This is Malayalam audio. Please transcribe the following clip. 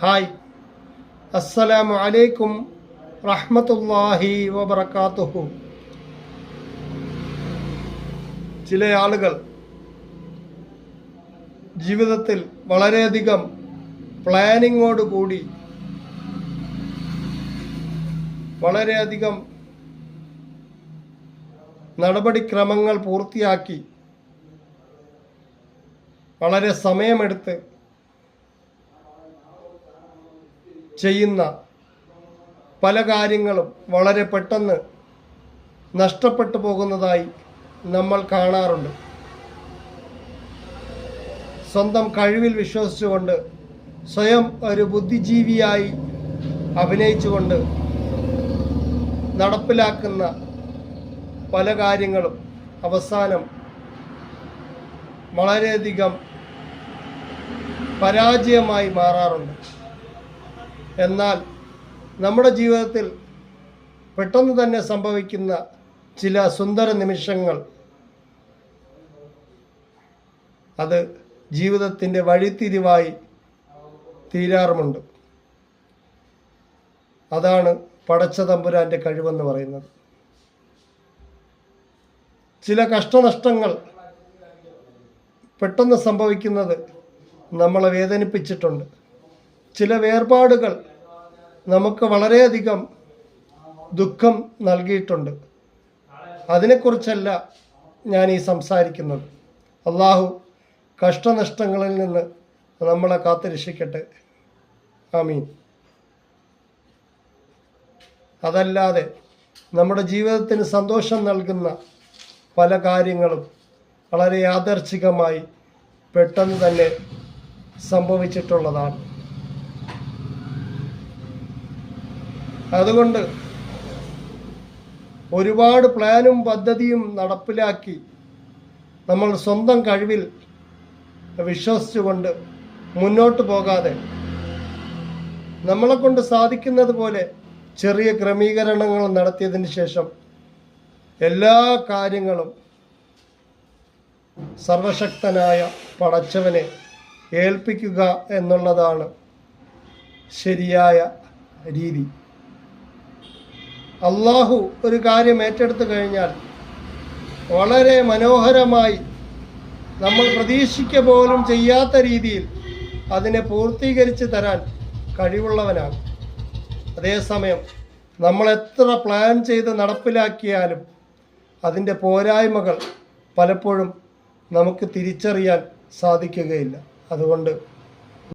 ഹായ്. അസ്സലാമു അലൈക്കും റഹ്മത്തുല്ലാഹി വബർക്കാത്തുഹു ചില ആളുകൾ ജീവിതത്തിൽ വളരെയധികം പ്ലാനിങ്ങോട് കൂടി വളരെയധികം നടപടിക്രമങ്ങൾ പൂർത്തിയാക്കി വളരെ സമയമെടുത്ത് ചെയ്യുന്ന പല കാര്യങ്ങളും വളരെ പെട്ടെന്ന് നഷ്ടപ്പെട്ടു പോകുന്നതായി നമ്മൾ കാണാറുണ്ട്. സ്വന്തം കഴിവിൽ വിശ്വസിച്ചുകൊണ്ട് സ്വയം ഒരു ബുദ്ധിജീവിയായി അഭിനയിച്ചുകൊണ്ട് നടപ്പിലാക്കുന്ന പല കാര്യങ്ങളും അവസാനം വളരെയധികം പരാജയമായി മാറാറുണ്ട്. എന്നാൽ നമ്മുടെ ജീവിതത്തിൽ പെട്ടെന്ന് തന്നെ സംഭവിക്കുന്ന ചില സുന്ദര നിമിഷങ്ങൾ അത് ജീവിതത്തിന്റെ വഴിത്തിരിവായി തീരാറുമുണ്ട്. അതാണ് പടച്ച തമ്പുരാന്റെ കഴിവെന്ന് പറയുന്നത്. ചില കഷ്ടനഷ്ടങ്ങൾ പെട്ടെന്ന് സംഭവിക്കുന്നത് നമ്മളെ വേദനിപ്പിച്ചിട്ടുണ്ട്. ചില വേർപാടുകൾ നമുക്ക് വളരെയധികം ദുഃഖം നൽകിയിട്ടുണ്ട്. അതിനെക്കുറിച്ചല്ല ഞാൻ ഈ സംസാരിക്കുന്നത്. അള്ളാഹു കഷ്ടനഷ്ടങ്ങളിൽ നിന്ന് നമ്മളെ കാത്തുരക്ഷിക്കട്ടെ. ആമീൻ. അതല്ലാതെ നമ്മുടെ ജീവിതത്തിന് സന്തോഷം നൽകുന്ന പല കാര്യങ്ങളും വളരെ യാദർച്ഛികമായി പെട്ടെന്ന് തന്നെ സംഭവിച്ചിട്ടുള്ളതാണ്. അതുകൊണ്ട് ഒരുപാട് പ്ലാനും പദ്ധതിയും നടപ്പിലാക്കി നമ്മൾ സ്വന്തം കഴിവിൽ വിശ്വസിച്ചുകൊണ്ട് മുന്നോട്ട് പോകാതെ നമ്മളെ കൊണ്ട് സാധിക്കുന്നത് പോലെ ചെറിയ ക്രമീകരണങ്ങൾ നടത്തിയതിന് ശേഷം എല്ലാ കാര്യങ്ങളും സർവശക്തനായ പടച്ചവനെ ഏൽപ്പിക്കുക എന്നുള്ളതാണ് ശരിയായ രീതി. അള്ളാഹു ഒരു കാര്യം ഏറ്റെടുത്തു കഴിഞ്ഞാൽ വളരെ മനോഹരമായി നമ്മൾ പ്രതീക്ഷിക്ക പോലും ചെയ്യാത്ത രീതിയിൽ അതിനെ പൂർത്തീകരിച്ച് തരാൻ കഴിവുള്ളവനാണ്. അതേസമയം നമ്മൾ എത്ര പ്ലാൻ ചെയ്ത് നടപ്പിലാക്കിയാലും അതിന്റെ പോരായ്മകൾ പലപ്പോഴും നമുക്ക് തിരിച്ചറിയാൻ സാധിക്കുകയില്ല. അതുകൊണ്ട്